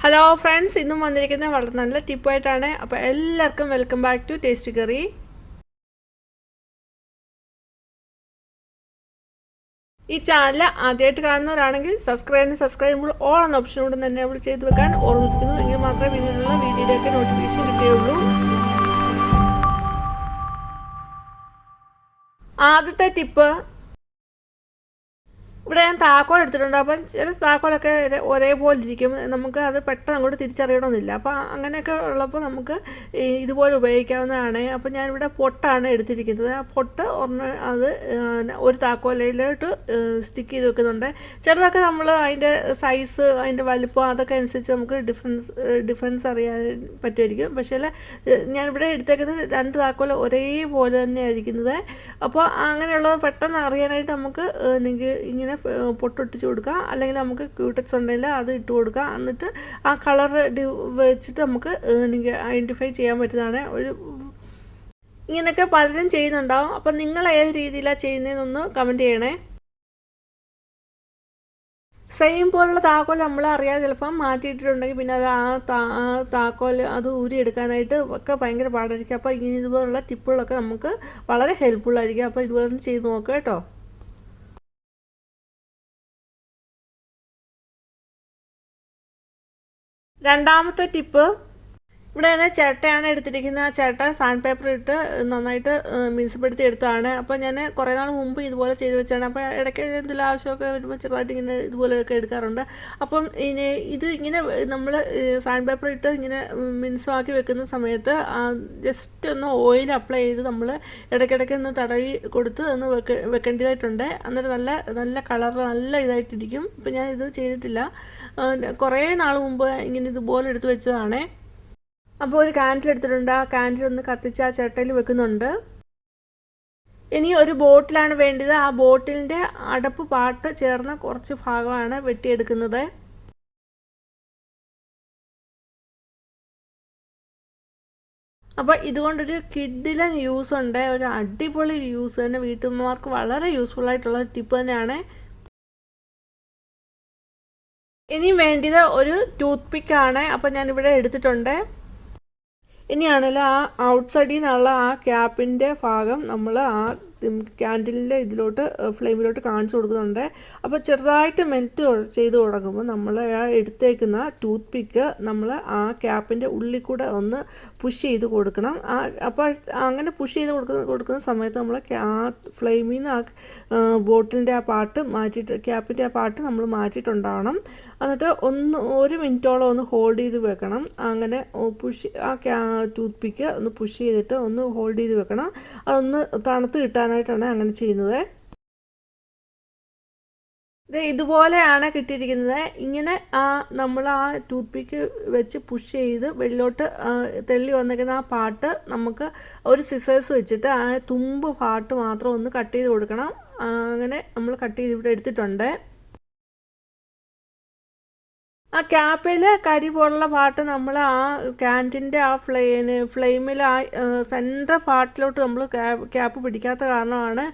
Hello friends ഇന്നും വന്നിരിക്കുന്നത് വളരെ നല്ല ടിപ്പായിട്ടാണ് അപ്പോൾ എല്ലാവർക്കും welcome back to taste curry ഈ ചാനൽ ആദ്യമായിട്ട് കാണുന്നവരാണെങ്കിൽ സബ്സ്ക്രൈബ് സബ്സ്ക്രൈബ് ചെയ്യുമ്പോൾ ഓൾ എന്ന ഓപ്ഷൻ കൊണ്ട് തന്നെ അവൾ ചെയ്ത് വെക്കാൻ ഓർമ്മിപ്പിക്കുന്നു എങ്കിൽ മാത്രമേ പിന്നീടുള്ള വീഡിയോയിലേക്ക് നോട്ടിഫിക്കേഷൻ കിട്ടുകയുള്ളൂ. ആദ്യത്തെ ടിപ്പ് ഇവിടെ ഞാൻ താക്കോൽ എടുത്തിട്ടുണ്ട്. അപ്പം ചില താക്കോലൊക്കെ ഒരേപോലെ ഇരിക്കും നമുക്ക് അത് പെട്ടെന്ന് അങ്ങോട്ട് തിരിച്ചറിയണമെന്നില്ല. അപ്പോൾ അങ്ങനെയൊക്കെ ഉള്ളപ്പോൾ നമുക്ക് ഇതുപോലെ ഉപയോഗിക്കാവുന്നതാണ്. അപ്പോൾ ഞാനിവിടെ പൊട്ടാണ് എടുത്തിരിക്കുന്നത്. ആ പൊട്ട് ഒന്ന് അത് ഒരു താക്കോലയിലോട്ട് സ്റ്റിക്ക് ചെയ്ത് വെക്കുന്നുണ്ട്. ചിലതൊക്കെ നമ്മൾ അതിന്റെ സൈസ് അതിന്റെ വലിപ്പം അതൊക്കെ അനുസരിച്ച് നമുക്ക് ഡിഫറൻസ് ഡിഫറൻസ് അറിയാൻ പറ്റുമായിരിക്കും. പക്ഷേ ഞാനിവിടെ എടുത്തേക്കുന്നത് രണ്ട് താക്കോല ഒരേപോലെ തന്നെയായിരിക്കുന്നത്. അപ്പോൾ അങ്ങനെയുള്ളത് പെട്ടെന്ന് അറിയാനായിട്ട് നമുക്ക് ഇങ്ങനെ പൊട്ടൊട്ടിച്ച് കൊടുക്കുക. അല്ലെങ്കിൽ നമുക്ക് ക്യൂട്ടക്സ് ഉണ്ടെങ്കിൽ അത് ഇട്ട് കൊടുക്കുക. എന്നിട്ട് ആ കളർ വെച്ചിട്ട് നമുക്ക് ഐഡന്റിഫൈ ചെയ്യാൻ പറ്റുന്നതാണ്. ഒരു ഇങ്ങനെയൊക്കെ പലരും ചെയ്യുന്നുണ്ടാവും. അപ്പം നിങ്ങൾ ഏത് രീതിയിലാണ് ചെയ്യുന്നതെന്നൊന്ന് കമന്റ് ചെയ്യണേ. സെയിം പോലുള്ള താക്കോൽ നമ്മൾ അറിയാതെ ചിലപ്പം മാറ്റിയിട്ടിട്ടുണ്ടെങ്കിൽ പിന്നെ അത് ആ താ താക്കോൽ അത് ഊരിയെടുക്കാനായിട്ട് ഒക്കെ ഭയങ്കര പാടായിരിക്കും. അപ്പോൾ ഇങ്ങനെ ഇതുപോലുള്ള ടിപ്പുകളൊക്കെ നമുക്ക് വളരെ ഹെൽപ്ഫുള്ളായിരിക്കും അപ്പോൾ ഇതുപോലെ ഒന്ന് ചെയ്ത് നോക്കുക കേട്ടോ. രണ്ടാമത്തെ ടിപ്പ് ഇവിടെ തന്നെ ചിരട്ടയാണ് എടുത്തിരിക്കുന്നത്. ആ ചിരട്ട സാൻഡ് പേപ്പർ ഇട്ട് നന്നായിട്ട് മിനുസപ്പെടുത്തി എടുത്തതാണ് അപ്പോൾ ഞാൻ കുറേ നാൾ മുമ്പ് ഇതുപോലെ ചെയ്ത് വെച്ചാണ് അപ്പോൾ ഇടയ്ക്ക് എന്തെങ്കിലും ആവശ്യമൊക്കെ വരുമ്പോൾ ചെറുതായിട്ട് ഇങ്ങനെ ഇതുപോലെയൊക്കെ എടുക്കാറുണ്ട്. അപ്പം ഇനി ഇത് ഇങ്ങനെ നമ്മൾ സാൻഡ് പേപ്പർ ഇട്ട് ഇങ്ങനെ മിനുസമാക്കി വെക്കുന്ന സമയത്ത് ജസ്റ്റ് ഒന്ന് ഓയിൽ അപ്ലൈ ചെയ്ത് നമ്മൾ ഇടയ്ക്കിടയ്ക്ക് ഒന്ന് തടവി കൊടുത്ത് ഒന്ന് വെക്ക വെക്കേണ്ടതായിട്ടുണ്ട്. അന്നേരം നല്ല നല്ല കളർ നല്ല ഇതായിട്ടിരിക്കും. ഇപ്പം ഞാൻ ഇത് ചെയ്തിട്ടില്ല. കുറേ നാൾ മുമ്പ് ഇങ്ങനെ ഇതുപോലെ എടുത്ത് വെച്ചതാണേ. അപ്പോൾ ഒരു കാൻഡിൽ എടുത്തിട്ടുണ്ട്. ആ കാൻഡിൽ ഒന്ന് കത്തിച്ച് ആ ചട്ടയിൽ വെക്കുന്നുണ്ട്. ഇനി ഒരു ബോട്ടിലാണ് വേണ്ടത്. ആ ബോട്ടിലിന്റെ അടപ്പ് പാട്ട് ചേർന്ന കുറച്ച് ഭാഗമാണ് വെട്ടിയെടുക്കുന്നത്. അപ്പോൾ ഇതുകൊണ്ടൊരു കിഡിലൻ യൂസ് ഉണ്ട്. ഒരു അടിപൊളി യൂസ് തന്നെ. വീട്ടമ്മമാർക്ക് വളരെ യൂസ്ഫുൾ ആയിട്ടുള്ള ടിപ്പ് തന്നെയാണ്. ഇനി വേണ്ടത് ഒരു ടൂത്ത് പിക്കാണ് അപ്പോൾ ഞാനിവിടെ എടുത്തിട്ടുണ്ട്. ഇനിയാണല്ലോ ആ ഔട്ട്സൈഡിൽ നിന്നുള്ള ആ ക്യാപ്പിന്റെ ഭാഗം നമ്മൾ ആ ക്യാൻഡിലിന്റെ ഇതിലോട്ട് ഫ്ലെയിമിലോട്ട് കാണിച്ചു കൊടുക്കുന്നുണ്ട്. അപ്പോൾ ചെറുതായിട്ട് മെൽറ്റ് ചെയ്ത് തുടങ്ങുമ്പോൾ നമ്മൾ എടുത്തേക്കുന്ന ടൂത്ത് പിക്ക് നമ്മൾ ആ ക്യാപ്പിന്റെ ഉള്ളിൽ കൂടെ ഒന്ന് പുഷ് ചെയ്ത് കൊടുക്കണം. അപ്പോൾ അങ്ങനെ പുഷ് ചെയ്ത് കൊടുക്കുന്ന കൊടുക്കുന്ന സമയത്ത് നമ്മൾ ആ ഫ്ലെയിമിൽ നിന്ന് ആ ബോട്ടിലിന്റെ ആ പാട്ട് മാറ്റിയിട്ട് ക്യാപ്പിന്റെ ആ പാട്ട് നമ്മൾ മാറ്റിയിട്ടുണ്ടാവണം. എന്നിട്ട് ഒന്ന് ഒരു മിനിറ്റോളം ഒന്ന് ഹോൾഡ് ചെയ്ത് വെക്കണം. അങ്ങനെ പുഷ് ആ ടൂത്ത് പിക്ക് ഒന്ന് പുഷ് ചെയ്തിട്ട് ഒന്ന് ഹോൾഡ് ചെയ്ത് വെക്കണം. അതൊന്ന് തണുത്ത് കിട്ടാൻ കിട്ടാനായിട്ടാണ് അങ്ങനെ ചെയ്യുന്നത്. ഇത് ഇതുപോലെയാണ് കിട്ടിയിരിക്കുന്നത്. ഇങ്ങനെ ആ നമ്മൾ ആ ടൂത്ത് പിക്ക് വെച്ച് പുഷ് ചെയ്ത് വെള്ളിലോട്ട് തെള്ളി വന്നിരിക്കുന്ന ആ പാട്ട് നമുക്ക് ഒരു സിസേഴ്സ് വെച്ചിട്ട് ആ തുമ്പ് പാട്ട് മാത്രം ഒന്ന് കട്ട് ചെയ്ത് കൊടുക്കണം. അങ്ങനെ നമ്മൾ കട്ട് ചെയ്ത് ഇവിടെ എടുത്തിട്ടുണ്ട്. ആ ക്യാപ്പിൽ കരി പോലുള്ള പാട്ട് നമ്മൾ ആ ക്യാന്റിന്റെ ആ ഫ്ലെയിന് ഫ്ലെയിമിൽ ആ സെന്റർ പാർട്ടിലോട്ട് നമ്മൾ ക്യാപ്പ് പിടിക്കാത്ത കാരണമാണ്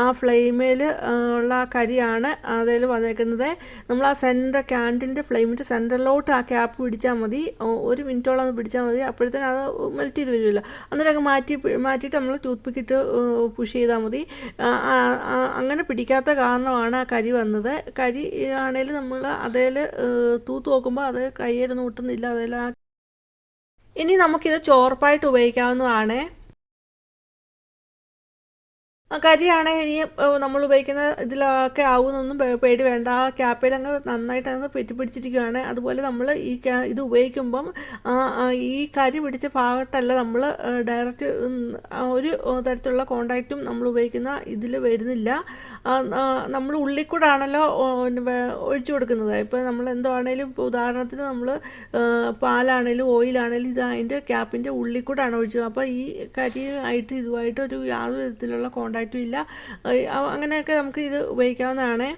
ആ ഫ്ലെയിമിൽ ഉള്ള ആ കരിയാണ് അതിൽ വന്നേക്കുന്നത്. നമ്മൾ ആ സെന്റർ ക്യാന്റിന്റെ ഫ്ലെയിമിന്റെ സെന്ററിലോട്ട് ആ ക്യാപ്പ് പിടിച്ചാൽ മതി. ഒരു മിനിറ്റോളം അത് പിടിച്ചാൽ മതി. അപ്പോഴത്തേന് അത് മെൽറ്റ് ചെയ്ത് വരുമല്ലോ അന്നേരം മാറ്റി മാറ്റിയിട്ട് നമ്മൾ ടൂത്ത് പിക്കിട്ട് പുഷ് ചെയ്താൽ മതി. അങ്ങനെ പിടിക്കാത്ത കാരണമാണ് ആ കരി വന്നത്. കരി ആണെങ്കിൽ നമ്മൾ അതേൽ തൂത്ത് എടുത്ത് നോക്കുമ്പോൾ അത് കയ്യിൽ നൂട്ടുന്നില്ല അതെല്ലാം ഇനി നമുക്കിത് ചോർപ്പായിട്ട് ഉപയോഗിക്കാവുന്നതാണ്. കരിയാണ് ഇനി നമ്മൾ ഉപയോഗിക്കുന്ന ഇതിലൊക്കെ ആവുന്നൊന്നും പേടി വേണ്ട. ആ ക്യാപ്പിൽ അങ്ങ് നന്നായിട്ട് അങ്ങ് പെറ്റി പിടിച്ചിരിക്കുകയാണ് അതുപോലെ നമ്മൾ ഈ ഇത് ഉപയോഗിക്കുമ്പം ഈ കരി പിടിച്ച ഭാഗത്തല്ല നമ്മൾ ഡയറക്റ്റ് ഒരു തരത്തിലുള്ള കോണ്ടാക്റ്റും നമ്മൾ ഉപയോഗിക്കുന്ന ഇതിൽ വരുന്നില്ല. നമ്മൾ ഉള്ളിൽ കൂടെ ആണല്ലോ ഒഴിച്ചു കൊടുക്കുന്നത്. ഇപ്പോൾ നമ്മൾ എന്താണേലും ഉദാഹരണത്തിന് നമ്മൾ പാലാണേലും ഓയിലാണേലും ഇത് അതിന്റെ ക്യാപ്പിന്റെ ഉള്ളിൽ കൂടെയാണ് ഒഴിച്ചത്. അപ്പോൾ ഈ കരി ആയിട്ട് ഇതുമായിട്ട് ഒരു യാതൊരു വിധത്തിലുള്ള ഉണ്ടായിട്ടും ഇല്ല അങ്ങനെയൊക്കെ നമുക്ക് ഇത് ഉപയോഗിക്കാവുന്നതാണ്.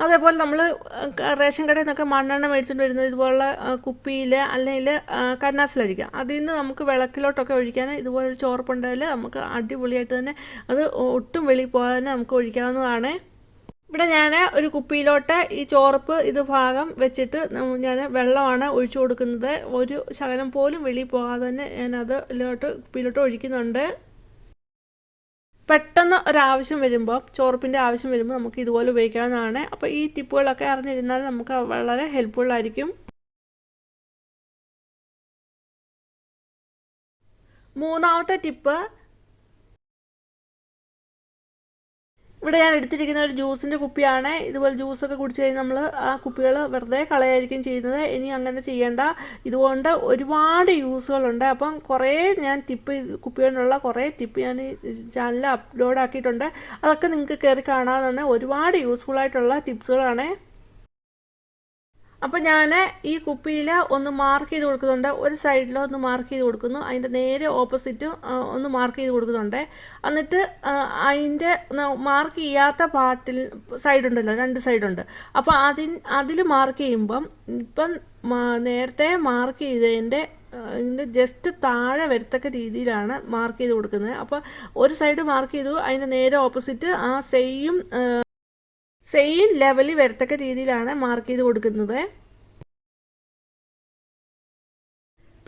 അതേപോലെ നമ്മൾ റേഷൻ കടയിൽ നിന്നൊക്കെ മണ്ണെണ്ണ മേടിച്ചുകൊണ്ട് വരുന്നത് ഇതുപോലുള്ള കുപ്പിയിൽ അല്ലെങ്കിൽ കന്നാസിലടിക്കാം അതിൽ നിന്ന് നമുക്ക് വിളക്കിലോട്ടൊക്കെ ഒഴിക്കാൻ ഇതുപോലെ ഒരു ചോർപ്പുണ്ടെങ്കിൽ നമുക്ക് അടിപൊളിയായിട്ട് തന്നെ അത് ഒട്ടും വെളിയിൽ പോകാതെ നമുക്ക് ഒഴിക്കാവുന്നതാണ്. ഇവിടെ ഞാൻ ഒരു കുപ്പിയിലോട്ട് ഈ ചോറപ്പ് ഇത് ഭാഗം വെച്ചിട്ട് ഞാൻ വെള്ളമാണ് ഒഴിച്ചു കൊടുക്കുന്നത്. ഒരു ശകലം പോലും വെളിയിൽ പോകാതെ തന്നെ ഞാനത് ഇതിലോട്ട് കുപ്പിയിലോട്ട് ഒഴിക്കുന്നുണ്ട്. പെട്ടെന്ന് ഒരാവശ്യം വരുമ്പോൾ ചോറപ്പിന്റെ ആവശ്യം വരുമ്പോൾ നമുക്ക് ഇതുപോലെ ഉപയോഗിക്കാവുന്നതാണ്. അപ്പോൾ ഈ ടിപ്പുകളൊക്കെ അറിഞ്ഞിരുന്നാൽ നമുക്ക് വളരെ ഹെൽപ്ഫുൾ ആയിരിക്കും. മൂന്നാമത്തെ ടിപ്പ് ഇവിടെ ഞാൻ എടുത്തിരിക്കുന്ന ഒരു ജ്യൂസിന്റെ കുപ്പിയാണ്. ഇതുപോലെ ജ്യൂസൊക്കെ കുടിച്ച് കഴിഞ്ഞാൽ നമ്മൾ ആ കുപ്പികൾ വെറുതെ കളയായിരിക്കും ചെയ്യുന്നത്. ഇനി അങ്ങനെ ചെയ്യേണ്ട. ഇതുകൊണ്ട് ഒരുപാട് യൂസുകളുണ്ട്. അപ്പം കുറേ ഞാൻ ടിപ്പ് കുപ്പികളുള്ള കുറേ ടിപ്പ് ഞാൻ ചാനലിൽ അപ്ലോഡ് ആക്കിയിട്ടുണ്ട്. അതൊക്കെ നിങ്ങൾക്ക് കയറി കാണാവുന്നതാണ്. ഒരുപാട് യൂസ്ഫുൾ ആയിട്ടുള്ള ടിപ്സുകളാണ്. അപ്പോൾ ഞാൻ ഈ കുപ്പിയിൽ ഒന്ന് മാർക്ക് ചെയ്ത് കൊടുക്കുന്നുണ്ട്. ഒരു സൈഡിലോ ഒന്ന് മാർക്ക് ചെയ്ത് കൊടുക്കുന്നു. അതിന്റെ നേരെ ഓപ്പോസിറ്റും ഒന്ന് മാർക്ക് ചെയ്ത് കൊടുക്കുന്നുണ്ട്. എന്നിട്ട് അതിന്റെ മാർക്ക് ചെയ്യാത്ത പാർട്ടിൽ സൈഡുണ്ടല്ലോ രണ്ട് സൈഡുണ്ട് അപ്പോൾ അതിൻ അതിൽ മാർക്ക് ചെയ്യുമ്പം ഇപ്പം നേരത്തെ മാർക്ക് ചെയ്തതിന്റെ ഇതിന്റെ ജസ്റ്റ് താഴെ വരത്തക്ക രീതിയിലാണ് മാർക്ക് ചെയ്ത് കൊടുക്കുന്നത്. അപ്പോൾ ഒരു സൈഡ് മാർക്ക് ചെയ്തു അതിന്റെ നേരെ ഓപ്പോസിറ്റ് ആ സെയിം സെയിം ലെവലിൽ വരത്തക്ക രീതിയിലാണ് മാർക്ക് ചെയ്ത് കൊടുക്കുന്നത്.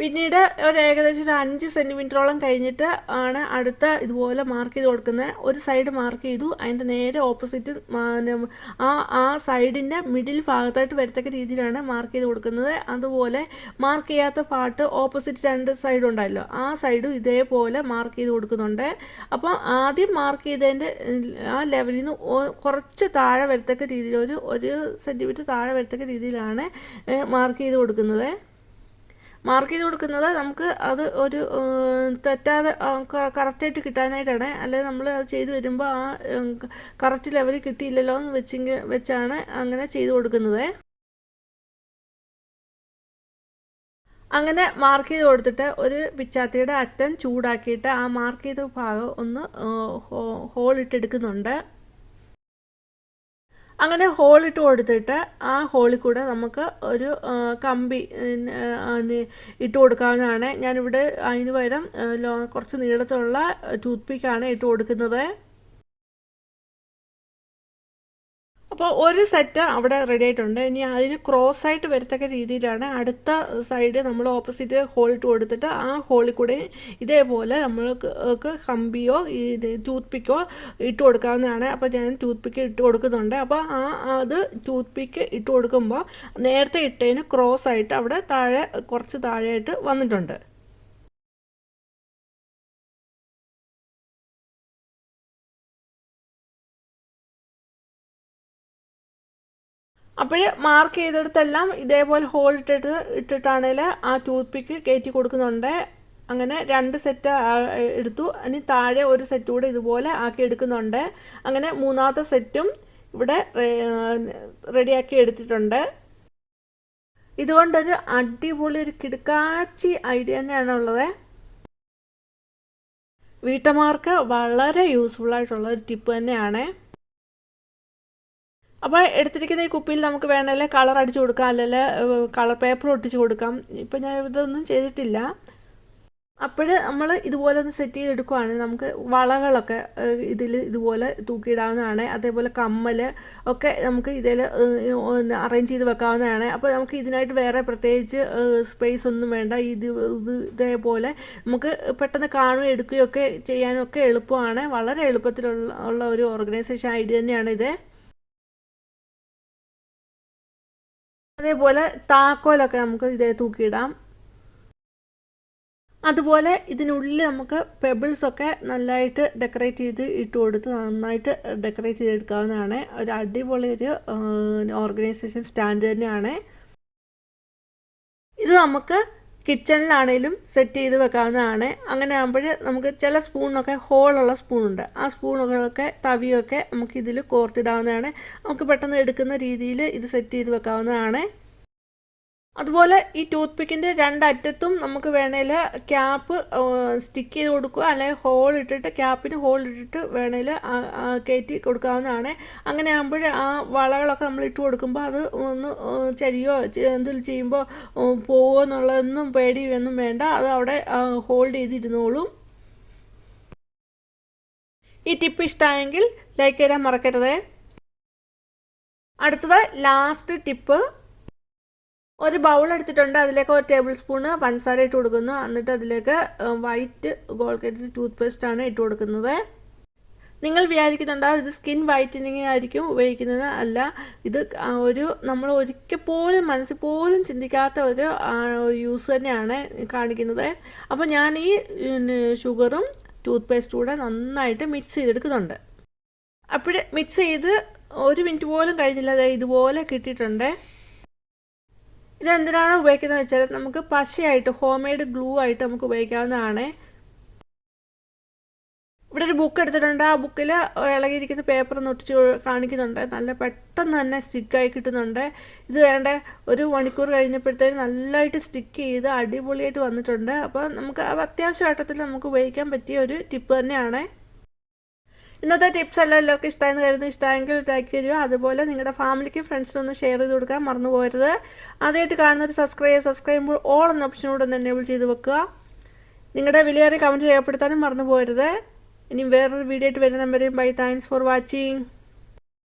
പിന്നീട് ഒരു ഏകദേശം ഒരു അഞ്ച് സെന്റിമീറ്ററോളം കഴിഞ്ഞിട്ട് ആണ് അടുത്ത ഇതുപോലെ മാർക്ക് ചെയ്ത് കൊടുക്കുന്നത് ഒരു സൈഡ് മാർക്ക് ചെയ്തു. അതിന്റെ നേരെ ഓപ്പോസിറ്റ് ആ ആ സൈഡിന്റെ മിഡിൽ ഭാഗത്തായിട്ട് വരത്തക്ക രീതിയിലാണ് മാർക്ക് ചെയ്ത് കൊടുക്കുന്നത്. അതുപോലെ മാർക്ക് ചെയ്യാത്ത പാട്ട് ഓപ്പോസിറ്റ് രണ്ട് സൈഡും ഉണ്ടല്ലോ. ആ സൈഡും ഇതേപോലെ മാർക്ക് ചെയ്ത് കൊടുക്കുന്നുണ്ട്. അപ്പോൾ ആദ്യം മാർക്ക് ചെയ്തതിന്റെ ആ ലെവലിൽ നിന്ന് കുറച്ച് താഴെ വരത്തക്ക രീതിയിൽ ഒരു ഒരു സെന്റിമീറ്റർ താഴെ വരത്തക്ക രീതിയിലാണ് മാർക്ക് ചെയ്ത് കൊടുക്കുന്നത്. മാർക്ക് ചെയ്ത് കൊടുക്കുന്നത് നമുക്ക് അത് ഒരു തെറ്റാതെ കറക്റ്റായിട്ട് കിട്ടാനായിട്ടാണ്. അല്ലെങ്കിൽ നമ്മൾ അത് ചെയ്ത് വരുമ്പോൾ ആ കറക്റ്റ് ലെവൽ കിട്ടിയില്ലല്ലോ എന്ന് വെച്ചെങ്കിൽ വെച്ചാണ് അങ്ങനെ ചെയ്ത് കൊടുക്കുന്നത്. അങ്ങനെ മാർക്ക് ചെയ്ത് കൊടുത്തിട്ട് ഒരു പിച്ചാത്തിയുടെ അറ്റം ചൂടാക്കിയിട്ട് ആ മാർക്ക് ചെയ്ത ഭാഗം ഒന്ന് ഹോൾ ഇട്ടെടുക്കുന്നുണ്ട് അങ്ങനെ ഹോളിട്ട് കൊടുത്തിട്ട് ആ ഹോളിൽ കൂടെ നമുക്ക് ഒരു കമ്പി ഇട്ട് കൊടുക്കാവുന്നതാണ് ഞാനിവിടെ അതിന് പകരം കുറച്ച് നീളത്തിലുള്ള ടൂത്ത് പിക്കാണ് ഇട്ട് കൊടുക്കുന്നത്. അപ്പോൾ ഒരു സെറ്റ് അവിടെ റെഡി ആയിട്ടുണ്ട്. ഇനി അതിന് ക്രോസ് ആയിട്ട് വരത്തക്ക രീതിയിലാണ് അടുത്ത സൈഡ് നമ്മൾ ഓപ്പോസിറ്റ് ഹോൾ ഇട്ട് കൊടുത്തിട്ട് ആ ഹോളിൽ കൂടെ ഇതേപോലെ നമ്മൾക്ക് കമ്പിയോ ടൂത്ത് പിക്കോ ഇട്ട് കൊടുക്കാവുന്നതാണ്. അപ്പോൾ ഞാൻ ടൂത്ത് പിക്ക് ഇട്ട് കൊടുക്കുന്നുണ്ട്. അപ്പോൾ ആ അത് ടൂത്ത് പിക്ക് ഇട്ട് കൊടുക്കുമ്പോൾ നേരത്തെ ഇട്ടതിന് ക്രോസ് ആയിട്ട് അവിടെ താഴെ കുറച്ച് താഴെയായിട്ട് വന്നിട്ടുണ്ട്. അപ്പോൾ മാർക്ക് ചെയ്തെടുത്തെല്ലാം ഇതേപോലെ ഹോൾ ഇട്ടിട്ട് ഇട്ടിട്ടാണെങ്കിൽ ആ ടൂത്ത് പിക്ക് കയറ്റി കൊടുക്കുന്നുണ്ട്. അങ്ങനെ രണ്ട് സെറ്റ് എടുത്തു. ഇനി താഴെ ഒരു സെറ്റ് കൂടെ ഇതുപോലെ ആക്കി എടുക്കുന്നുണ്ട്. അങ്ങനെ മൂന്നാമത്തെ സെറ്റും ഇവിടെ റെഡിയാക്കി എടുത്തിട്ടുണ്ട്. ഇതുകൊണ്ടൊരു അടിപൊളി ഒരു കിടുക്കാച്ചി ഐഡിയ തന്നെയാണ് ഉള്ളത് വീട്ടമ്മമാർക്ക് വളരെ യൂസ്ഫുൾ ആയിട്ടുള്ള ഒരു ടിപ്പ് തന്നെയാണ്. അപ്പോൾ എടുത്തിരിക്കുന്ന ഈ കുപ്പിയിൽ നമുക്ക് വേണമെങ്കിൽ കളർ അടിച്ചു കൊടുക്കാം അല്ലെങ്കിൽ കളർ പേപ്പർ ഒട്ടിച്ച് കൊടുക്കാം. ഇപ്പം ഞാൻ ഇതൊന്നും ചെയ്തിട്ടില്ല. അപ്പോൾ നമ്മൾ ഇതുപോലെ ഒന്ന് സെറ്റ് ചെയ്തെടുക്കുവാണെങ്കിൽ നമുക്ക് വളകളൊക്കെ ഇതിൽ ഇതുപോലെ തൂക്കിയിടാവുന്നതാണ്. അതേപോലെ കമ്മൽ ഒക്കെ നമുക്ക് ഇതിൽ അറേഞ്ച് ചെയ്ത് വെക്കാവുന്നതാണ്. അപ്പോൾ നമുക്ക് ഇതിനായിട്ട് വേറെ പ്രത്യേകിച്ച് സ്പേസ് ഒന്നും വേണ്ട. ഇത് ഇത് ഇതേപോലെ നമുക്ക് പെട്ടെന്ന് കാണുകയും എടുക്കുകയൊക്കെ ചെയ്യാനൊക്കെ എളുപ്പമാണ്. വളരെ എളുപ്പത്തിലുള്ള ഒരു ഓർഗനൈസേഷൻ ഐഡിയ തന്നെയാണ് ഇത് അതേപോലെ താക്കോലൊക്കെ നമുക്ക് ഇതേ തൂക്കിയിടാം. അതുപോലെ ഇതിനുള്ളിൽ നമുക്ക് പെബിൾസൊക്കെ നല്ലതായിട്ട് ഡെക്കറേറ്റ് ചെയ്ത് ഇട്ട് കൊടുത്ത് നന്നായിട്ട് ഡെക്കറേറ്റ് ചെയ്തെടുക്കാവുന്നതാണ്. ഒരു അടിപൊളി ഒരു ഓർഗനൈസേഷൻ സ്റ്റാൻഡ് തന്നെയാണ് ഇത് നമുക്ക് കിച്ചണിലാണേലും സെറ്റ് ചെയ്ത് വെക്കാവുന്നതാണ്. അങ്ങനെ ആകുമ്പോൾ നമുക്ക് ചില സ്പൂണൊക്കെ ഹോളുള്ള സ്പൂണുണ്ട് ആ സ്പൂണുകളൊക്കെ തവിയൊക്കെ നമുക്ക് ഇതിൽ കോർത്തിടാവുന്നതാണ്. നമുക്ക് പെട്ടെന്ന് എടുക്കുന്ന രീതിയിൽ ഇത് സെറ്റ് ചെയ്ത് വെക്കാവുന്നതാണ്. അതുപോലെ ഈ ടൂത്ത് പിക്കിന്റെ രണ്ടറ്റത്തും നമുക്ക് വേണേൽ ക്യാപ്പ് സ്റ്റിക്ക് ചെയ്ത് കൊടുക്കുക. അല്ലെങ്കിൽ ഹോൾ ഇട്ടിട്ട് ക്യാപ്പിന് ഹോൾ ഇട്ടിട്ട് വേണേൽ കയറ്റി കൊടുക്കാവുന്നതാണ്. അങ്ങനെ ആകുമ്പോൾ ആ വളകളൊക്കെ നമ്മൾ ഇട്ട് കൊടുക്കുമ്പോൾ അത് ഒന്ന് ചരിയോ എന്തെങ്കിലും ചെയ്യുമ്പോൾ പോവുമോ എന്നുള്ളതൊന്നും പേടിയൊന്നും വേണ്ട. അത് അവിടെ ഹോൾഡ് ചെയ്തിരുന്നോളും. ഈ ടിപ്പ് ഇഷ്ടമായെങ്കിൽ ലൈക്ക് ചെയ്യാൻ മറക്കരുതേ. അടുത്തത് ലാസ്റ്റ് ടിപ്പ് ഒരു ബൗൾ എടുത്തിട്ടുണ്ട്. അതിലേക്ക് ഒരു ടേബിൾ സ്പൂണ് പഞ്ചസാര ഇട്ട് കൊടുക്കുന്നു. എന്നിട്ട് അതിലേക്ക് വൈറ്റ് ഗോൾഗേറ്റ് ടൂത്ത് പേസ്റ്റ് ആണ് ഇട്ട് കൊടുക്കുന്നത്. നിങ്ങൾ വിചാരിക്കുന്നുണ്ടാവും ഇത് സ്കിൻ വൈറ്റനിങ് ആയിരിക്കും ഉപയോഗിക്കുന്നത്? അല്ല ഇത് ഒരു നമ്മൾ ഒരിക്കൽ പോലും മനസ്സിൽ പോലും ചിന്തിക്കാത്ത ഒരു യൂസ് തന്നെയാണ് കാണിക്കുന്നത്. അപ്പോൾ ഞാൻ ഈ ഷുഗറും ടൂത്ത് പേസ്റ്റും കൂടെ നന്നായിട്ട് മിക്സ് ചെയ്തെടുക്കുന്നുണ്ട്. അപ്പോഴേ മിക്സ് ചെയ്ത് ഒരു മിനിറ്റ് പോലും കഴിഞ്ഞില്ല. ഇതുപോലെ കിട്ടിയിട്ടുണ്ട്. ഇതെന്തിനാണ് ഉപയോഗിക്കുന്നത് വെച്ചാൽ നമുക്ക് പശയായിട്ട് ഹോം മെയ്ഡ് ഗ്ലൂ ആയിട്ട് നമുക്ക് ഉപയോഗിക്കാവുന്നതാണ്. ഇവിടെ ഒരു ബുക്ക് എടുത്തിട്ടുണ്ട്. ആ ബുക്കിൽ ഇളകിയിരിക്കുന്ന പേപ്പർ ഒട്ടിച്ച് കാണിക്കുന്നുണ്ട്. നല്ല പെട്ടെന്ന് തന്നെ സ്റ്റിക്കായി കിട്ടുന്നുണ്ട്. ഇത് വേണ്ട ഒരു മണിക്കൂർ കഴിഞ്ഞപ്പോഴത്തേക്കും നല്ലതായിട്ട് സ്റ്റിക്ക് ചെയ്ത് അടിപൊളിയായിട്ട് വന്നിട്ടുണ്ട്. അപ്പോൾ നമുക്ക് അത്യാവശ്യ ഘട്ടത്തിൽ നമുക്ക് ഉപയോഗിക്കാൻ പറ്റിയ ഒരു ടിപ്പ് തന്നെയാണ്. ഇന്നത്തെ ടിപ്സ് എല്ലാം എല്ലാവർക്കും ഇഷ്ടമായെന്ന് കരുതുന്നു. ഇഷ്ടമായെങ്കിൽ ലൈക്ക് തരിക അതുപോലെ നിങ്ങളുടെ ഫാമിലിക്കും ഫ്രണ്ട്സിനും ഒന്ന് ഷെയർ ചെയ്ത് കൊടുക്കാൻ മറന്നു പോകരുത്. ആദ്യമായിട്ട് കാണുന്നൊരു സബ്സ്ക്രൈബ് സബ്സ്ക്രൈബ് ചെയ്യുമ്പോൾ ഓൾ എന്ന ഓപ്ഷനോട് ഒന്ന് എനേബിൾ ചെയ്ത് വെക്കുക. നിങ്ങളുടെ വിലയേറിയ കമന്റ് രേഖപ്പെടുത്താനും മറന്നു പോകരുത്. ഇനി വേറൊരു വീഡിയോ ആയിട്ട് വരുന്ന നമ്പറും ബൈ താങ്ക്സ് ഫോർ വാച്ചിങ്